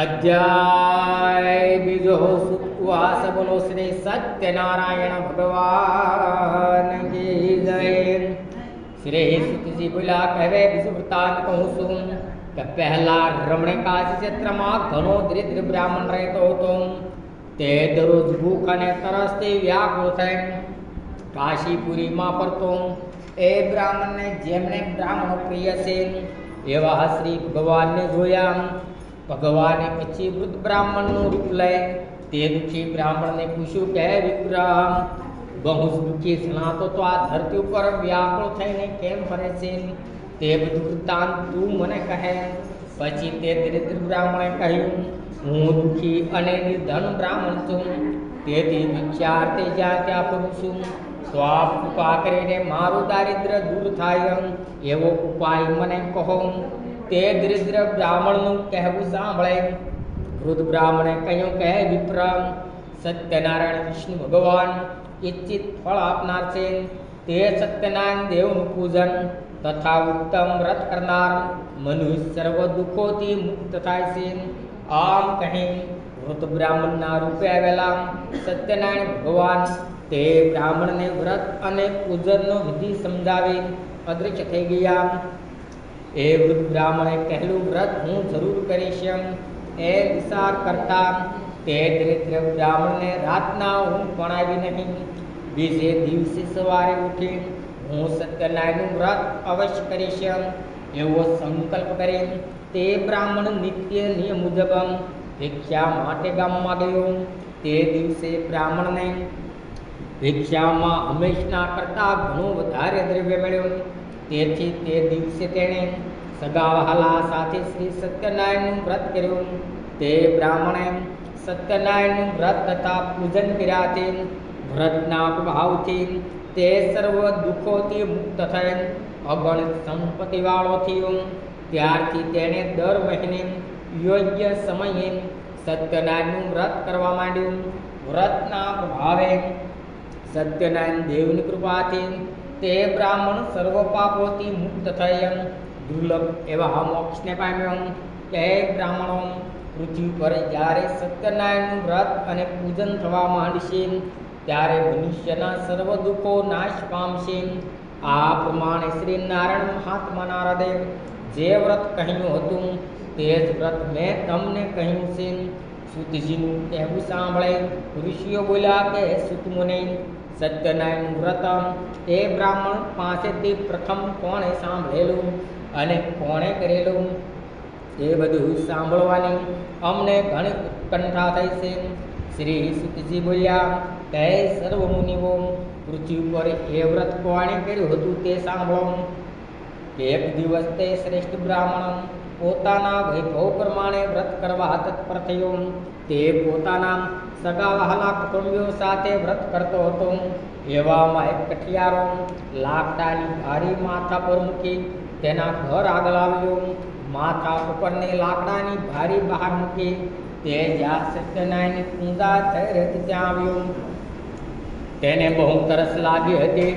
अध्याय श्री सत्यनारायण भगवान की जय श्री सुखी बुला कहवे विश्ववृतान कहूँ सुम पहला रमण का चित्र मा घनो दरिद्र ब्राह्मण रहते तो तुम ते दरोज भूख ने तरसते व्याकृत है काशीपुरी माँ पर तुम तो। ए ब्राह्मण ने जेमने ब्राह्मण प्रिय से एवं श्री भगवान ने जोया ભગવાને કચી વૃદ્ધ બ્રાહ્મણનું રૂપ લઈ તેન ચી બ્રાહ્મણે પૂછ્યું કે વિપ્રમ બહુ સુખી સલા તો ત્વા ધરતી ઉપર વ્યાકુળ થઈને કેમ ભરેછેલ તેબ દુર્તાંત તું મને કહે પછી તે તે વૃદ્ધ બ્રાહ્મણે કહ્યું હું દુખી અને દન બ્રાહ્મણ તું તેથી મચ્છાર્તે જાત આપું સુમ સ્વપ્ન પાકરીને મારું દારિદ્ર દૂર થાય એવો ઉપાય મને કહું ते धीरे ब्राह्मण न कहू सांभे रुद ब्राह्मण कहूँ कह विप्र सत्यनारायण विष्णु भगवान इच्छित फल अपना से ते सत्यनारायण देव पूजन तथा उत्तम व्रत करना मनुष्य सर्व दुखोति मुक्त था आम कहें रुद ब्राह्मण न रूपे वेला सत्यनारायण भगवान ते ब्राह्मण ने व्रत अने पूजन विधि समझा अदृश्य थी गया ए वृद्ध ब्राह्मण कहलू व्रत हूँ जरूर करीशम ए विचार करता ब्राह्मण ने रात ना हूँ पढ़ा भी नहीं बीजे दिवसे सवारे उठे हूँ सत्यनारायण व्रत अवश्य करीशम एवं संकल्प करें ते ब्राह्मण नित्य नियम मुजबम भिक्षा माटे गम मागे ते दिवसे ब्राह्मण ने भिक्षा में हमेशा करता घणो द्रव्य मिलो તેથી તે દિવસે તેણે સગાવાહાલા સાથે શ્રી સત્યનાયનનું व्रत કર્યું તે બ્રાહ્મણે સત્યનાયનનું व्रत તથા પૂજન કર્યાતે व्रतના પ્રભાવથી તે સર્વ દુખોથી મુક્ત થઈ અગણિત સંપત્તિવાળો થયો ત્યારથી તેણે દર મહિને યોગ્ય સમયે સત્યનાયનનું व्रत કરવામાંડ્યું व्रतના પવારે સત્યનાયન દેવની કૃપાથી તે બ્રાહ્મણ સર્વપાપો થી મુક્ત થાય એમ દુર્લભ એવા હમ ઓક્ષને પામેમ કે એક બ્રાહ્મણૃજી પર જ્યારે સત્નાયન व्रत અને પૂજન કરવામાં દીસે ત્યારે મનુષ્યના સર્વ દુખો નાશ પામશે આ પ્રમાન શ્રી નારણ મહાત્મા નારદેવ જે व्रत કહીયો હતું તેજ व्रत મે તમને કહ્યું સિ સુતજી એવું સાંભળી ભુષિયો બોલ્યા કે સુત મુનેં સત્યનારાયણ વ્રતમ એ બ્રાહ્મણ પાસેથી પ્રથમ કોણે સાંભળેલું અને કોણે કરેલું એ બધું સાંભળવાની અમને ઘણી ઉત્કંઠા થઈ છે શ્રી સુખજી બોલ્યા તે સર્વ મુનિઓ પૃથ્વી પર એ વ્રત કોણે કર્યું હતું તે સાંભળો એક દિવસ તે શ્રેષ્ઠ બ્રાહ્મણ પોતાના વૈભવ પ્રમાણે વ્રત કરવા તત્પર થયો તે પોતાના સગા વહાલા કુટુંબીઓ સાથે વ્રત કરતો હતો એવામાં એક કઠિયારો લાકડાની ભારી માથા પર મૂકી તેના ઘર આગળ આવ્યો માથા ઉપરની લાકડાની ભારી બહાર મૂકી તે જ્યાં સત્યનારાયણની પૂજા થઈ રહી ત્યાં આવ્યું તેને બહુ તરસ લાગી હતી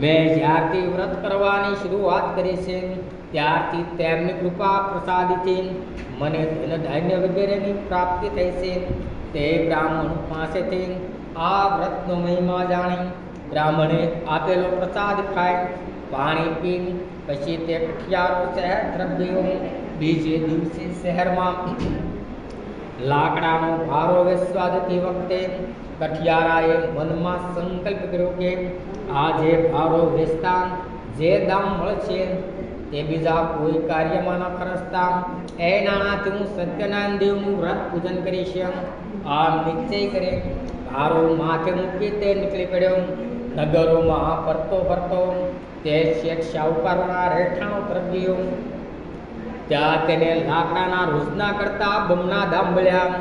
मैं जाके व्रत करवानी शुरुआत करी से त्यारती तेमनी कृपा प्रसाद थी मने धन धान्य वगैरह की प्राप्ति थी से ते ब्राह्मण पास थी आ व्रत नो महिमा जाने ब्राह्मणे आपेलो प्रसाद खाए पानी पी पशी ते पठियारो शहर द्रव्य बीजे दिवसे शहर में लाकड़ा नो भारो वेसवाद थी वक्त કઠિયારાએ મનમાં સંકલ્પ કર્યો કે આ જે ભારો વેચતા જે દામ મળશે તે બીજા કોઈ કાર્યમાં ન ખર્ચતા એ નાણાથી હું સત્યનારાયણ દેવનું વ્રત પૂજન કરીશ આ નિશ્ચય કરે ભારો માથે મૂકી તે નીકળી પડ્યો નગરોમાં ફરતો ફરતો તે શેઠ શાહુકારોના રહેઠાણો તરફ ત્યાં તેને લાકડાના રોજના કરતાં બમના દામ મળ્યા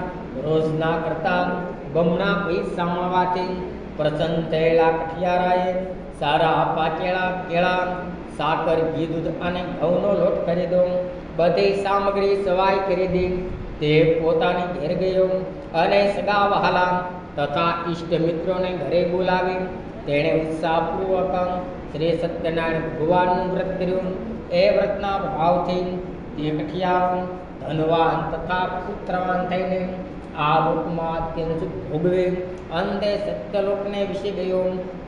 રોજના કરતાં બમણા પૈસાણવાથી પ્રસન્ન થયેલા કઠિયારાએ સારા પાકેલા કેળા સાકર ઘી દૂધ અને ઘઉંનો લોટ ખરીદ્યો બધી સામગ્રી સવાઈ ખરીદી તે પોતાની ઘેર ગયો અને સગા વહાલા તથા ઇષ્ટ મિત્રોને ઘરે બોલાવી તેણે ઉત્સાહપૂર્વક શ્રી સત્યનારાયણ ભગવાનનું વ્રત કર્યું એ વ્રતના ભાવથી તે કઠિયારો ધનવાન તથા પુત્રવાન થઈને આ લોકમાં અત્યંત ભોગવે અંતે સત્યલોકને વિશે ગયો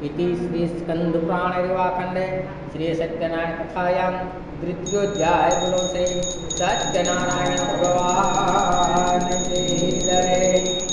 ઇતિ શ્રી સ્કંદ પુરાણ રેવાખંડે શ્રી સત્યનારાયણ કથાયામ દ્વિતીયોધ્યાય બોલો શ્રી સત્યનારાયણ ભગવાન જય